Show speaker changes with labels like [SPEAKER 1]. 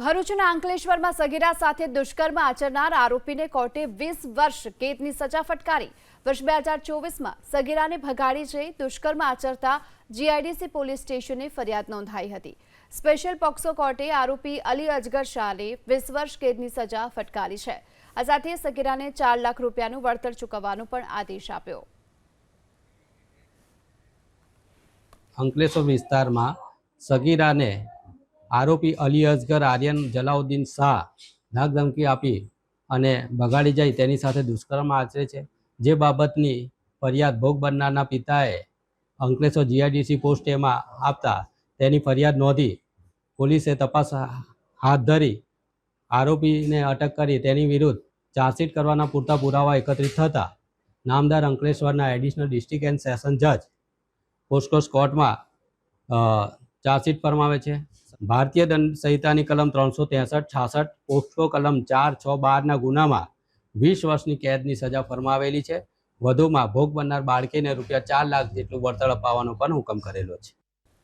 [SPEAKER 1] ભરૂચના અંકલેશ્વરમાં સગીરા સાથે દુષ્કર્મ આચરનાર આરોપીને કોર્ટે વીસ વર્ષ કેદની સજા ફટકારી. વર્ષ બે હજાર ચોવીસમાં સગીરાને ભગાડી જઈ દુષ્કર્મ આચરતા જીઆઈડીસી પોલીસ સ્ટેશને ફરિયાદ નોંધાઈ હતી. સ્પેશિયલ પોક્સો કોર્ટે આરોપી અલી અજગર શાહને વીસ વર્ષ કેદની સજા ફટકારી છે. આ સાથે સગીરાને ચાર લાખ રૂપિયાનું વળતર ચૂકવવાનો પણ આદેશ આપ્યો.
[SPEAKER 2] અંકલેશ્વર વિસ્તારમાં સગીરાને આરોપી અલી અસગર આર્યન જલાઉદ્દીન શાહ ધાકધમકી આપી અને ભગાડી જાય તેની સાથે દુષ્કર્મ આચરે છે. જે બાબતની ફરિયાદ ભોગ બનનારના પિતાએ અંકલેશ્વર જીઆઈડીસી પોસ્ટ એમાં આપતા તેની ફરિયાદ નોંધી પોલીસે તપાસ હાથ ધરી આરોપીને અટક કરી તેની વિરુદ્ધ ચાર્જશીટ કરવાના પૂરતા પુરાવા એકત્રિત થતા નામદાર અંકલેશ્વરના એડિશનલ ડિસ્ટ્રિક્ટ એન્ડ સેશન જજ પોસ્ટકોસ કોર્ટમાં ચાર્જશીટ ફરમાવે છે. ભારતીય દંડ સંહિતાની કલમ ત્રણસો ત્રેસઠ, છાસઠ પોસ્ટકો કલમ ચાર, છ, બારના ગુનામાં વીસ વર્ષની કેદની સજા ફરમાવેલી છે. વધુમાં ભોગ બનનાર બાળકીને રૂપિયા ચાર લાખ જેટલું વળતર અપાવવાનો પણ હુકમ કરેલો છે.